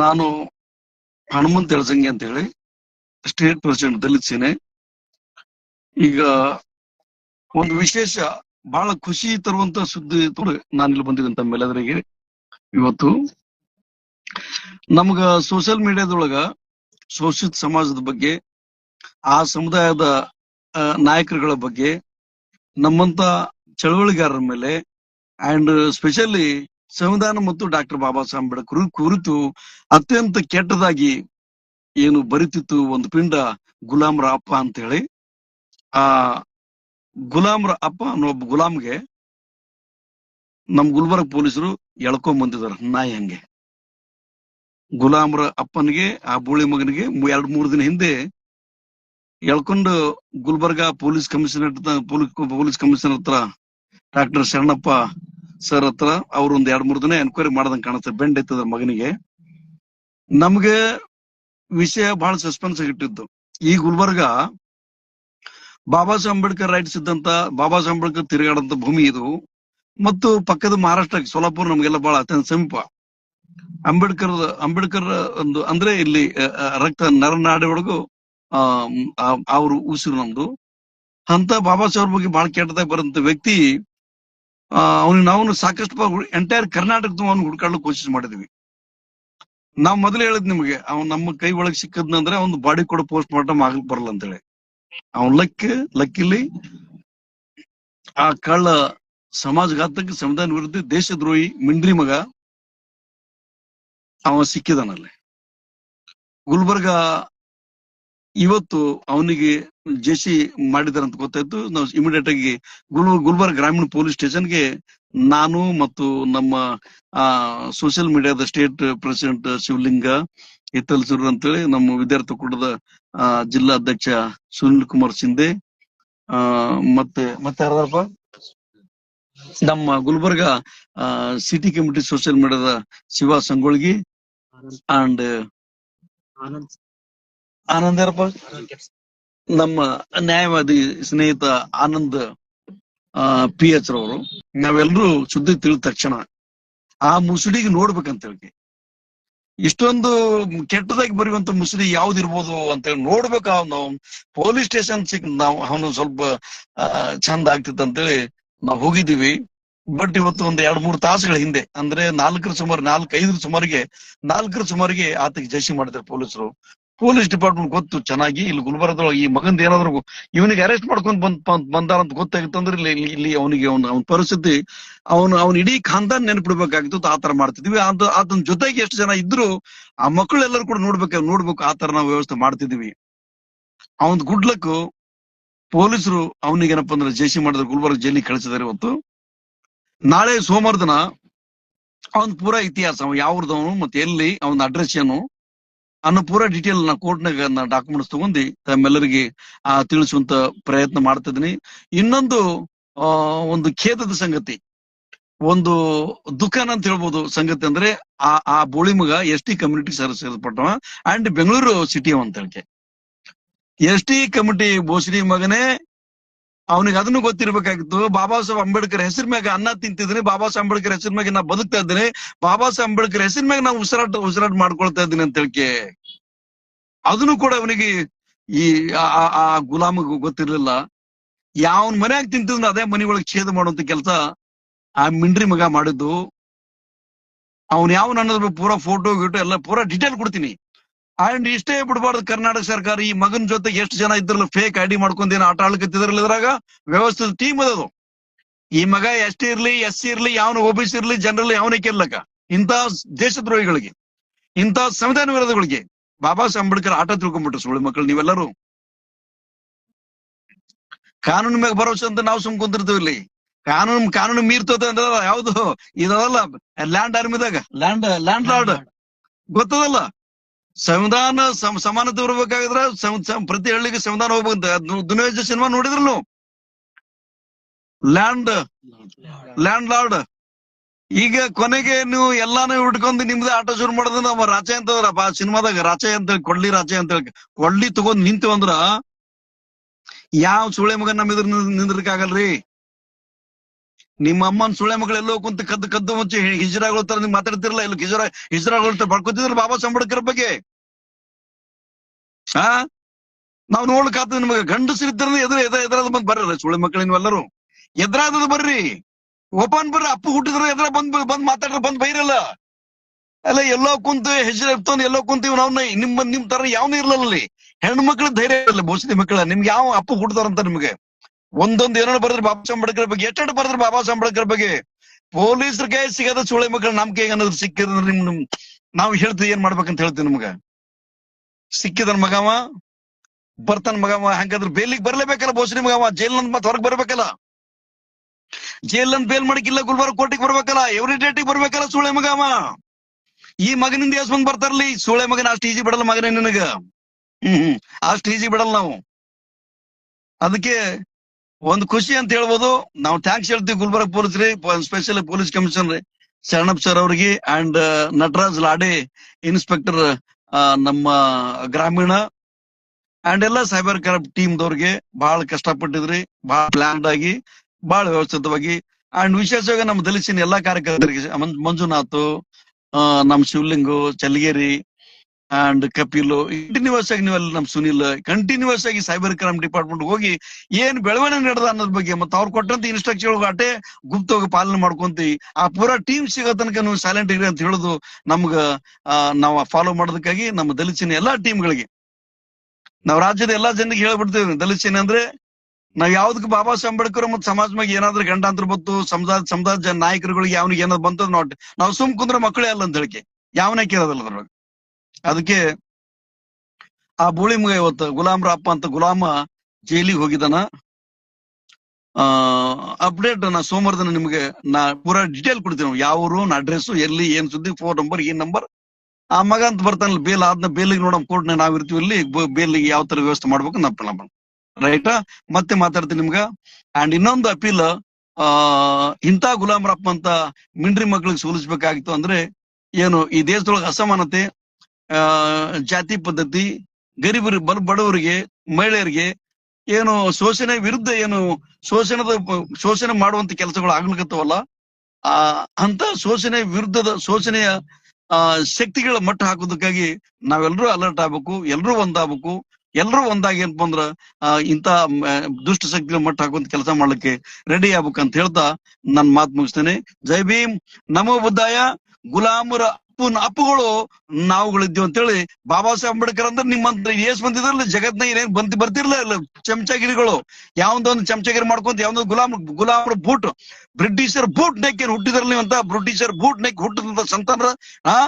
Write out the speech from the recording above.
ನಾನು ಹನುಮಂತ್ ಎಳಸಂಗಿ ಅಂತ ಹೇಳಿ ಸ್ಟೇಟ್ ಪ್ರೆಸಿಡೆಂಟ್ ದಲಿತ್ ಸೇನೆ ಈಗ ಒಂದು ವಿಶೇಷ ಬಹಳ ಖುಷಿ ತರುವಂತ ಸುದ್ದಿ ನಾನು ಇಲ್ಲಿ ಬಂದಿದ್ದೆ ತಮ್ಮೆಲ್ಲದರಿಗೆ ಇವತ್ತು. ನಮ್ಗ ಸೋಷಿಯಲ್ ಮೀಡಿಯಾದೊಳಗ ಶೋಷಿತ ಸಮಾಜದ ಬಗ್ಗೆ, ಆ ಸಮುದಾಯದ ನಾಯಕರುಗಳ ಬಗ್ಗೆ ನಮ್ಮಂತ ಚಳವಳಿಗಾರರ ಮೇಲೆ ಅಂಡ್ ಸ್ಪೆಷಲಿ ಸಂವಿಧಾನ ಮತ್ತು ಡಾಕ್ಟರ್ ಬಾಬಾ ಸಾಹೇಬ್ ಅಂಬೇಡ್ಕರ್ ಕುರಿತು ಅತ್ಯಂತ ಕೆಟ್ಟದಾಗಿ ಏನು ಬರಿತಿತ್ತು ಒಂದು ಪಿಂಡ ಗುಲಾಮ್ರ ಅಪ್ಪ ಅಂತ ಹೇಳಿ ಆ ಗುಲಾಮ್ರ ಅಪ್ಪ ಅನ್ನೋ ಒಬ್ಬ ಗುಲಾಮ್ಗೆ ನಮ್ ಗುಲ್ಬರ್ಗ ಪೊಲೀಸರು ಎಳ್ಕೊಂಡ್ ಬಂದಿದಾರ ನಾಯಿ ಹಂಗೆ. ಗುಲಾಮ್ರ ಅಪ್ಪನಿಗೆ, ಆ ಬೂಳಿ ಮಗನಿಗೆ ಎರಡ್ ಮೂರ್ ದಿನ ಹಿಂದೆ ಎಳ್ಕೊಂಡು Gulbarga police commissioner police commissioner ಹತ್ರ ಡಾಕ್ಟರ್ ಶರಣಪ್ಪ ಸರ್ ಹತ್ರ ಅವ್ರು ಒಂದ್ ಎರಡ್ ಮೂರ್ ದಿನ ಎನ್ಕ್ವೈರಿ ಮಾಡದಂಗ್ ಕಾಣುತ್ತೆ. ಬೆಂಡ್ ಐತದ ಮಗನಿಗೆ. ನಮ್ಗೆ ವಿಷಯ ಬಹಳ ಸಸ್ಪೆನ್ಸ್ ಇಟ್ಟಿದ್ದು ಈ ಗುಲ್ಬರ್ಗ ಬಾಬಾ ಸಾಹೇಬ್ ಅಂಬೇಡ್ಕರ್ ರೈಟ್ಸ್ ಇದ್ದಂತ, ಬಾಬಾ ಸಾಹೇಬ್ ಅಂಬೇಡ್ಕರ್ ತಿರುಗಾಡಂತ ಭೂಮಿ ಇದು. ಮತ್ತು ಪಕ್ಕದ ಮಹಾರಾಷ್ಟ್ರ, ಸೋಲಾಪುರ್ ನಮಗೆಲ್ಲ ಬಹಳ ಅತ್ಯಂತ ಸಮೀಪ. ಅಂಬೇಡ್ಕರ್ ಅಂಬೇಡ್ಕರ್ ಒಂದು, ಅಂದ್ರೆ ಇಲ್ಲಿ ರಕ್ತ ನರನಾಡಿ ಒಳಗು ಅವ್ರು ಉಸಿರು ನಮ್ದು. ಅಂತ ಬಾಬಾ ಸಾಹೇಬ್ ಬಗ್ಗೆ ಬಹಳ ಕೆಟ್ಟದಾಗ ಬರಂತ ವ್ಯಕ್ತಿ ಅವ್ನಿಗೆ ನಾವು ಸಾಕಷ್ಟು ಎಂಟೈರ್ ಕರ್ನಾಟಕದ ಅವ್ನು ಹುಡ್ಕಾಡ್ಲಿಕ್ಕೆ ಕೋಶಿಸ್ ಮಾಡಿದ್ವಿ. ನಾವ್ ಮೊದಲು ಹೇಳಿದ್ ನಿಮ್ಗೆ ಅವ್ನ್ ನಮ್ಮ ಕೈ ಒಳಗ್ ಸಿಕ್ಕದ್ನಂದ್ರೆ ಅವ್ನ ಬಾಡಿ ಕೂಡ ಪೋಸ್ಟ್ ಮಾರ್ಟಮ್ ಆಗ್ಲಿಕ್ ಬರಲ್ಲ ಅಂತ ಹೇಳಿ ಅವ್ನ್ ಲಕ್ ಲಕ್ಕಿಲಿ ಆ ಕಳ್ಳ ಸಮಾಜಘಾತಕ ಸಂವಿಧಾನ ವಿರುದ್ಧ ದೇಶದ್ರೋಹಿ ಮಿಂಡ್ರಿ ಮಗ ಅವ ಸಿಕ್ಕಿದಾನಲ್ಲಿ. ಗುಲ್ಬರ್ಗ ಇವತ್ತು ಅವನಿಗೆ ಜೆಸಿ ಮಾಡಿದಾರಂತ ಗೊತ್ತಾಯ್ತು. ನಾವು ಇಮಿಡಿಯೇಟ್ ಆಗಿ ಗುಲ್ ಗುಲ್ಬರ್ಗ ಗ್ರಾಮೀಣ ಪೊಲೀಸ್ ಸ್ಟೇಷನ್ಗೆ ನಾನು ಮತ್ತು ನಮ್ಮ ಆ ಸೋಷಿಯಲ್ ಮೀಡಿಯಾದ ಸ್ಟೇಟ್ ಪ್ರೆಸಿಡೆಂಟ್ ಶಿವಲಿಂಗ ಹಿತ್ತಲ್ಸೂರ್ ಅಂತೇಳಿ ನಮ್ಮ ವಿದ್ಯಾರ್ಥಿ ಕೂಟದ ಜಿಲ್ಲಾ ಅಧ್ಯಕ್ಷ ಸುನಿಲ್ ಕುಮಾರ್ ಸಿಂಧೆ ಆ ಮತ್ತೆ ಮತ್ತೆ ಯಾರಪ್ಪ ನಮ್ಮ ಗುಲ್ಬರ್ಗ ಸಿಟಿ ಕಮಿಟಿ ಸೋಷಿಯಲ್ ಮೀಡಿಯಾದ ಶಿವ ಸಂಗೊಳ್ಗಿ ಅಂಡ್ ಆನಂದ್. ಯಾರಪ್ಪ? ನಮ್ಮ ನ್ಯಾಯವಾದಿ ಸ್ನೇಹಿತ ಆನಂದ್ ಪಿ ಎಚ್ ರವರು ನಾವೆಲ್ಲರೂ ಸುದ್ದಿ ತಿಳಿದ ತಕ್ಷಣ ಆ ಮುಸುಡಿಗೆ ನೋಡ್ಬೇಕಂತ ಹೇಳಿ. ಇಷ್ಟೊಂದು ಕೆಟ್ಟದಾಗಿ ಬರೆಯುವಂತ ಮುಸುಡಿ ಯಾವ್ದಿರ್ಬೋದು ಅಂತ ಹೇಳಿ ನೋಡ್ಬೇಕು ಅವನು. ಪೊಲೀಸ್ ಸ್ಟೇಷನ್ ಸಿಕ್ ನಾವು, ಅವನು ಸ್ವಲ್ಪ ಚಂದ ಆಗ್ತಿತ್ತು ಅಂತೇಳಿ ನಾವು ಹೋಗಿದ್ದೀವಿ. ಬಟ್ ಇವತ್ತು ಒಂದ್ ಎರಡ್ ಮೂರು ತಾಸುಗಳ ಹಿಂದೆ, ಅಂದ್ರೆ ನಾಲ್ಕರ ಸುಮಾರು ನಾಲ್ಕು ಐದರ ಸುಮಾರಿಗೆ, ನಾಲ್ಕರ ಸುಮಾರಿಗೆ ಆತಗೆ ಜೈಸಿ ಮಾಡಿದ್ರು ಪೊಲೀಸರು. ಪೊಲೀಸ್ ಡಿಪಾರ್ಟ್ಮೆಂಟ್ ಗೊತ್ತು ಚೆನ್ನಾಗಿ, ಇಲ್ಲಿ ಗುಲ್ಬರ್ಗದೊಳಗೆ ಈ ಮಗಂದ ಏನಾದ್ರು ಇವನಿಗೆ ಅರೆಸ್ಟ್ ಮಾಡ್ಕೊಂಡ್ ಬಂದ್ ಬಂದ್- ಬಂದಾರ ಅಂತ ಗೊತ್ತಾಗಿತ್ತಂದ್ರೆ ಇಲ್ಲಿ ಇಲ್ಲಿ- ಅವನಿಗೆ ಅವ್ನ ಅವ್ನ ಪರಿಸ್ಥಿತಿ, ಅವನು ಅವ್ನ ಇಡೀ ಖಾನ್ದಾನ್ ನೆನ್ಪಿಡ್ಬೇಕಾಗಿತ್ತು ಆತರ ಮಾಡ್ತಿದ್ವಿ. ಅಂತ ಅದನ್ ಜೊತೆಗೆ ಎಷ್ಟು ಜನ ಇದ್ರು, ಆ ಮಕ್ಕಳೆಲ್ಲರೂ ಕೂಡ ನೋಡ್ಬೇಕು ನೋಡ್ಬೇಕು ಆತರ ನಾವು ವ್ಯವಸ್ಥೆ ಮಾಡ್ತಿದ್ವಿ. ಅವನ್ ಗುಡ್ಲಕ್ ಪೊಲೀಸರು ಅವನಿಗೆ ಏನಪ್ಪಾ ಅಂದ್ರೆ ಜೇಸಿ ಮಾಡಿದ್ರು, ಗುಲ್ಬರ್ಗ ಜೈಲಿಗೆ ಕಳಿಸಿದಾರೆ ಇವತ್ತು. ನಾಳೆ ಸೋಮವಾರ ದಿನ ಅವನ್ ಪೂರಾ ಇತಿಹಾಸ ಅವ ಯಾವ್ದವನು ಮತ್ತೆ ಎಲ್ಲಿ, ಅವನ ಅಡ್ರೆಸ್ ಏನು ಅನ್ನೋ ಪೂರಾ ಡೀಟೇಲ್ ನಾ ಕೋರ್ಟ್ನಾಗ ನಾ ಡಾಕ್ಯುಮೆಂಟ್ಸ್ ತಗೊಂಡು ತಮ್ಮೆಲ್ಲರಿಗೆ, ಆ, ತಿಳಿಸುವಂತ ಪ್ರಯತ್ನ ಮಾಡ್ತಿದ್ದೀನಿ ಇನ್ನೊಂದು, ಆ, ಒಂದು ಖೇದದ ಸಂಗತಿ. ಒಂದು ದುಃಖನ ಅಂತ ಹೇಳ್ಬೋದು ಸಂಗತಿ ಅಂದ್ರೆ, ಆ ಆ ಬೋಳಿ ಮಗ ಎಸ್ ಟಿ ಕಮ್ಯುನಿಟಿ ಸೇರ್ಪಟ್ಟವ ಅಂಡ್ ಬೆಂಗಳೂರು ಸಿಟಿ ಅಂತ ಹೇಳಿಕೆ. ಎಸ್ ಟಿ ಕಮಿಟಿ ಬೋಸಡಿ ಮಗನೇ ಅವನಿಗೆ ಅದನ್ನು ಗೊತ್ತಿರ್ಬೇಕಾಗಿತ್ತು, ಬಾಬಾ ಸಾಹೇಬ್ ಅಂಬೇಡ್ಕರ್ ಹೆಸರ ಮ್ಯಾಗ ಅನ್ನ ತಿಂತಿದ್ದೀನಿ ಬಾಬಾ ಸಾಹೇಬ್ ಅಂಬೇಡ್ಕರ್ ಹೆಸರ ಮ್ಯಾಗ ನಾ ಬದುಕ್ತಾ ಇದ್ದೀನಿ, ಬಾಬಾ ಸಾಹೇಬ್ ಅಂಬೇಡ್ಕರ್ ಹೆಸರ ಮ್ಯಾಗ ನಾ ಉಸಿರಾಟ ಉಸಿರಾಟ ಮಾಡ್ಕೊಳ್ತಾ ಇದ್ದೀನಿ ಅಂತ ಹೇಳಿಕೆ. ಅದನ್ನು ಕೂಡ ಅವನಿಗೆ ಈ ಆ- ಗುಲಾಮಗ್ ಗೊತ್ತಿರ್ಲಿಲ್ಲ. ಯಾವನ್ ಮನ್ಯಾಗ ತಿಂತಿದ್ರೆ ಅದೇ ಮನಿ ಒಳಗೆ ಛೇದ ಮಾಡುವಂತ ಕೆಲಸ ಆ ಮಿಂಡ್ರಿ ಮಗ ಮಾಡಿದ್ದು. ಅವನ್ ಯಾವ ಅನ್ನೋದ್ರ ಪೂರಾ ಫೋಟೋ ಗಿಟೋ ಎಲ್ಲ ಪೂರಾ ಡಿಟೇಲ್ ಕೊಡ್ತೀನಿ. ಅಂಡ್ ಇಷ್ಟೇ ಬಿಡಬಾರ್ದು ಕರ್ನಾಟಕ ಸರ್ಕಾರ ಈ ಮಗನ ಜೊತೆ ಎಷ್ಟು ಜನ ಇದ್ರಲ್ಲ ಫೇಕ್ ಐಡಿ ಮಾಡ್ಕೊಂಡ್ ಏನ್ ಆಟ ಆಡ್ಕತ್ತಿದ್ರಲ್ಲ ಇದ್ರಾಗ? ವ್ಯವಸ್ಥಿತ ಟೀಮ್ ಅದದು ಈ ಮಗ ಎಸ್ ಟಿ ಇರ್ಲಿ ಎಸ್ ಸಿ ಇರ್ಲಿ ಯಾವನ ಸಿ ಇರ್ಲಿ ಜನರಲ್ ಯಾವನೇ ಕೇರ್ಲಕ ಇಂಥ ದೇಶದ್ರೋಹಿಗಳಿಗೆ ಇಂಥ ಸಂವಿಧಾನ ವಿರೋಧಗಳಿಗೆ. ಬಾಬಾ ಸಾಹೇಬ್ ಅಂಬೇಡ್ಕರ್ ಆಟ ತಿಳ್ಕೊಂಡ್ಬಿಟ್ರು ಸುಳ್ಳು ಮಕ್ಕಳು ನೀವೆಲ್ಲರೂ. ಕಾನೂನು ಮ್ಯಾಗ ಭರವಸೆ ಅಂತ ನಾವು ಸುಮ್ ಕುಂತಿರ್ತೀವಿ ಇಲ್ಲಿ. ಕಾನೂನು ಕಾನೂನು ಮೀರ್ತದೆ ಅಂದ್ರೆ ಯಾವ್ದು? ಇದಲ್ಲ ಲ್ಯಾಂಡ್ ಆರ್ಮಿದಾಗ ಲ್ಯಾಂಡ್ ಲ್ಯಾಂಡ್ ಲಾರ್ಡ್ ಗೊತ್ತದಲ್ಲ? ಸಂವಿಧಾನ ಸಮ- ಸಮಾನತೆ ಸಂ- ಪ್ರತಿ ಹಳ್ಳಿಗೆ ಸಂವಿಧಾನ ಹೋಗ್ಬೇಕಂತ ದುನಿಯೋಜ ಸಿನಿಮಾ ನೋಡಿದ್ರು ನೀವು? ಲ್ಯಾಂಡ್ ಲ್ಯಾಂಡ್ ಲಾರ್ಡ್ ಈಗ ಕೊನೆಗೆ ನೀವು ಎಲ್ಲಾನು ಹಿಡ್ಕೊಂಡು ನಿಮ್ದು ಆಟ ಶುರು ಮಾಡಿದ್ರೆ ನಮ್ಮ ರಾಚೆ ಅಂತ ಸಿನಿಮಾದಾಗ ರಾಚೆ ಅಂತ ಹೇಳಿ ಕೊಡ್ಲಿ ರಾಚೆ ಅಂತ ಹೇಳಿ ಕೊಡ್ಲಿ ತಗೊಂಡ್ ನಿಂತು ಅಂದ್ರ ಯಾವ ಸುಳೆ ಮಗನ್ ನಮ್ ಇದ್ರ ನಿಂದ್ರಕ್ ಆಗಲ್ರಿ ನಿಮ್ಮ ಅಮ್ಮನ ಸುಳೆ ಎಲ್ಲೋ ಕುಂತ ಕದ್ದು ಕದ್ದು ಮುಂಚೆ ಹಿಜರಾಗಳ ತರ ನೀವು ಮಾತಾಡ್ತಿರಲ್ಲ ಇಲ್ಲಿ ಹಿಜರ ಹಿಜರಾಗಳ ತರ ಬಾಬಾ ಸಂಬಡಕರ ಬಗ್ಗೆ. ಹಾ ನಾವ್ ನೋಡ್ಕಾತ ನಿಮಗೆ. ಗಂಡಸರಿದ್ದರೆ ಎದುರು ಎದ್ರ ಎದುರಾದ ಬಂದ್ ಬರ್ರಿ ಸುಳೆ ಮಕ್ಕಳು ನೀವೆಲ್ಲರೂ ಎದುರಾದದ ಬರ್ರಿ. ಒಬ್ಬನ್ ಬರ್ರಿ, ಅಪ್ಪು ಹುಟ್ಟಿದ್ರೆ ಎದ್ರ ಬಂದ್ ಬಂದ್ ಮಾತಾಡ್ರ, ಬಂದ್ ಬೈರಲ್ಲ. ಅಲ್ಲ ಎಲ್ಲೋ ಕುಂತ ಹೆಜ್ಜೆ ಇರ್ತವ್ ಎಲ್ಲೋ ಕುಂತೀವಿ ನಾವ್ ನಿಮ್ ನಿಮ್ ತರ ಯಾವನೂ ಇರ್ಲಲ್ಲ ಅಲ್ಲಿ. ಹೆಣ್ಣು ಮಕ್ಳ ಧೈರ್ಯ ಇರಲ್ಲ ಬೋಸಡಿ ಮಕ್ಕಳ. ನಿಮ್ಗೆ ಯಾವ ಅಪ್ಪು ಹುಟ್ಟದಾರಂತ ನಿಮ್ಗೆ. ಒಂದೊಂದು ಏನೋ ಬರೆದ್ರೆ ಬಾಬಾ ಸಾಹೇಬ್ ಅಂಬೇಡ್ಕರ್ ಬಗ್ಗೆ ಎಷ್ಟೆಷ್ಟು ಬರೆದ್ರೆ ಬಾಬಾ ಸಾಹೇಬ್ ಅಂಬೇಡ್ಕರ್ ಬಗ್ಗೆ. ಪೊಲೀಸರ ಕೈ ಸಿಗದ ಸುಳೆ ಮಕ್ಕಳು ನಮ್ ಕೈಗೆ ಅನ್ನೋದು ಸಿಕ್ಕಿದ್ರೆ ನಿಮ್ ನಿಮ್, ನಾವು ಹೇಳ್ತೀವಿ ಏನ್ ಮಾಡ್ಬೇಕಂತ ಹೇಳ್ತೀವಿ ನಿಮ್ಗ. ಸಿಕ್ಕಿದನ್ ಮಗವ, ಬರ್ತಾನ ಮಗವ, ಹೆಂಗಾದ್ರೆ ಬೇಲಿಗೆ ಬರ್ಲೇಬೇಕಲ್ಲ ಬೋಸರಿ ಮಗವ ಜೈಲ್ ಮತ್ ಹೊರಗ್ ಬರ್ಬೇಕಲ್ಲ. ಜೈಲ್ ಬೇಲ್ ಮಾಡಕ್ಕಿಲ್ಲ ಗುಲ್ಬರ್ಗ ಕೋರ್ಟಿಗೆ ಬರ್ಬೇಕಲ್ಲ, ಎವ್ರಿ ಡೇಟಿಗೆ ಬರ್ಬೇಕಲ್ಲ ಸುಳೆ ಮಗವ. ಈ ಮಗನಿಂದ ಎಸ್ ಬಂದ್ ಬರ್ತಾರಲಿ? ಸುಳೆ ಮಗನ ಅಷ್ಟು ಈಜಿ ಬಿಡಲ್ಲ ಮಗನೇ ನಿನಗ. ಹ್ಮ್ ಹ್ಮ್, ಅಷ್ಟು ಈಜಿ ಬಿಡಲ್ಲ ನಾವು. ಅದಕ್ಕೆ ಒಂದು ಖುಷಿ ಅಂತ ಹೇಳ್ಬೋದು, ನಾವು ಥ್ಯಾಂಕ್ಸ್ ಹೇಳ್ತೀವಿ ಗುಲ್ಬರ್ಗ ಪೊಲೀಸ್ ರೀ special police commissioner Sharanappa sir ಅವ್ರಿಗೆ ಅಂಡ್ ನಟರಾಜ್ ಲಾಡೆ ಇನ್ಸ್ಪೆಕ್ಟರ್ ನಮ್ಮ ಗ್ರಾಮೀಣ ಅಂಡ್ ಎಲ್ಲ ಸೈಬರ್ ಕ್ರೈಮ್ ಟೀಮ್ ದವ್ರಿಗೆ ಬಹಳ ಕಷ್ಟಪಟ್ಟಿದ್ರಿ ಬಹಳ ಪ್ಲಾನ್ಡ್ ಆಗಿ ಬಹಳ ವ್ಯವಸ್ಥಿತವಾಗಿ ಅಂಡ್ ವಿಶೇಷವಾಗಿ ನಮ್ಮ ದಲಿಸಿನ ಎಲ್ಲಾ ಕಾರ್ಯಕರ್ತರಿಗೆ ಮಂಜುನಾಥ್ ನಮ್ ಶಿವಲಿಂಗು ಚಲಿಗೇರಿ ಅಂಡ್ ಕಪಿಲು ಕಂಟಿನ್ಯೂಸ್ ಆಗಿ ನೀವೆಲ್ಲ ನಮ್ ಸುನಿಲ್ ಕಂಟಿನ್ಯೂಸ್ ಆಗಿ ಸೈಬರ್ ಕ್ರೈಮ್ ಡಿಪಾರ್ಟ್ಮೆಂಟ್ ಹೋಗಿ ಏನ್ ಬೆಳವಣಿಗೆ ನಡೆದ ಅನ್ನೋದ್ ಬಗ್ಗೆ ಮತ್ತೆ ಅವ್ರು ಕೊಟ್ಟಂತ ಇನ್ಸ್ಟ್ರಕ್ಷನ್ ಅಟೇ ಗುಪ್ತವಾಗಿ ಪಾಲನೆ ಮಾಡ್ಕೊಂತಿ ಆ ಪೂರಾ ಟೀಮ್ ಸಿಗೋ ತನಕ ನೀವು ಸೈಲೆಂಟ್ ಇರಿ ಅಂತ ಹೇಳುದು ನಮ್ಗ ನಾವು ಫಾಲೋ ಮಾಡೋದಕ್ಕಾಗಿ ನಮ್ಮ ದಲಿಸಿನ ಎಲ್ಲಾ ಟೀಮ್ಗಳಿಗೆ ನಾವ್ ರಾಜ್ಯದ ಎಲ್ಲಾ ಜನರಿಗೆ ಹೇಳ್ಬಿಡ್ತೇವೆ, ದಲಿತ ಸೇನೆ ಅಂದ್ರೆ ನಾವ್ ಯಾವ್ದಕ್ ಬಾಬಾ ಸಾಹೇಬ್ ಅಂಬೇಡ್ಕರ್ ಸಮಾಜ ಸಮಾಜವಾಗಿ ಏನಾದ್ರೂ ಗಂಡಾಂತರ ಬಂತು ಸಮುದಾಯ ಜನ ನಾಯಕರುಗಳಿಗೆ ಯಾವನಿಗೆ ಏನಾದ್ರು ಬಂತದ್ ನೋಟ್ ನಾವ್ ಸುಮ್ ಕುಂದ್ರೆ ಮಕ್ಕಳೇ ಅಲ್ಲ ಅಂತ ಹೇಳಿಕೆ. ಯಾವನೇ ಕೇಳೋದಲ್ಲ ಅದ್ರೊಳಗೆ. ಅದಕ್ಕೆ ಆ ಬೂಳಿ ಮಗ ಇವತ್ತು ಗುಲಾಮ್ ರಾಪ ಅಂತ ಗುಲಾಮ ಜೈಲಿಗೆ ಹೋಗಿದ್ದಾನ. ಅಪ್ಡೇಟ್ ನಾ ಸೋಮವಾರ ನಿಮಗೆ ನಾ ಪೂರಾ ಡಿಟೇಲ್ ಕೊಡ್ತೀನಿ ಯಾವ ಊರು ಅಡ್ರೆಸ್ ಎಲ್ಲಿ, ಏನ್ ಸುದ್ದಿ ಫೋನ್ ನಂಬರ್ ಈ ನಂಬರ್ ಆ ಮಗ ಅಂತ ಬರ್ತಾನಲ್ಲ ಬೇಲ್ ಆದ್ನ ಬೇಲಿಗೆ ನೋಡಮ್ ಕೋರ್ಟ್ ನಾವ್ ಇರ್ತೀವಿ ಇಲ್ಲಿ ಬೇಲಿಗೆ ಯಾವ ತರ ವ್ಯವಸ್ಥೆ ಮಾಡ್ಬೇಕು ನಮ್ಮ ರೈಟ್ ಮತ್ತೆ ಮಾತಾಡ್ತೀನಿ ನಿಮ್ಗ. ಅಂಡ್ ಇನ್ನೊಂದು ಅಪೀಲ್ ಆ ಇಂತ ಗುಲಾಮ್ ರಪ್ಪ ಅಂತ ಮಿಂಡ್ರಿ ಮಕ್ಳಿಗೆ ಸೋಲಿಸ್ಬೇಕಾಗಿತ್ತು ಅಂದ್ರೆ ಏನು, ಈ ದೇಶದೊಳಗೆ ಅಸಮಾನತೆ ಆ, ಜಾತಿ ಪದ್ಧತಿ, ಗರೀಬರು ಬಡ ಬಡವರಿಗೆ, ಮಹಿಳೆಯರಿಗೆ ಏನು ಶೋಷಣೆ ವಿರುದ್ಧ ಏನು ಶೋಷಣದ, ಶೋಷಣೆ ಮಾಡುವಂತ ಕೆಲಸಗಳು ಆಗ್ಲಿಕತ್ತವಲ್ಲ? ಆ ಅಂತ ಶೋಷಣೆ ವಿರುದ್ಧದ ಶೋಷಣೆಯ, ಆ, ಶಕ್ತಿಗಳ ಮಟ್ಟ ಹಾಕೋದಕ್ಕಾಗಿ ನಾವೆಲ್ಲರೂ ಅಲರ್ಟ್ ಆಗ್ಬೇಕು, ಎಲ್ಲರೂ ಒಂದಾಗ್ಬೇಕು, ಎಲ್ಲರೂ ಒಂದಾಗಿ ಏನಪ್ಪ ಅಂದ್ರ ಇಂತ ದುಷ್ಟ ಶಕ್ತಿಗಳ ಮಟ್ಟ ಹಾಕುವಂತ ಕೆಲಸ ಮಾಡ್ಲಿಕ್ಕೆ ರೆಡಿ ಆಗ್ಬೇಕಂತ ಹೇಳ್ತಾ ನನ್ ಮಾತು ಮುಗಿಸ್ತೇನೆ. ಜೈ ಭೀಮ್. ನಮೋ ಬುದ್ಧಾಯ. ಗುಲಾಮರ ಅಪ್ಪನ ಅಪ್ಪುಗಳು ನಾವುಗಳಿದ್ದೀವಿ ಅಂತೇಳಿ ಬಾಬಾ ಸಾಹೇಬ್ ಅಂಬೇಡ್ಕರ್ ಅಂದ್ರೆ ನಿಮ್ಮಂತ ಏಸ್ ಬಂದಿದ್ರಲ್ಲ ಜಗತ್ನಾಗ ಏನೇನ್ ಬಂದ್ ಬರ್ತಿರ್ಲಿಲ್ಲ ಚಮಚಗಿರಿಗಳು. ಯಾವ್ದೊಂದು ಚಮಚಗಿರಿ ಮಾಡ್ಕೊಂತ ಯಾವ್ದೋ ಗುಲಾಮ್, ಗುಲಾಮರ ಬೂಟ್, ಬ್ರಿಟಿಷರ್ ಬೂಟ್ ನೆಕ್ ಏನ್ ಹುಟ್ಟಿದ್ರಲ್ಲ ಅಂತ ಬ್ರಿಟಿಷರ್ ಬೂಟ್ ನೆಕ್ ಹುಟ್ಟಿದಂತ ಸಂತಾನ ಆ?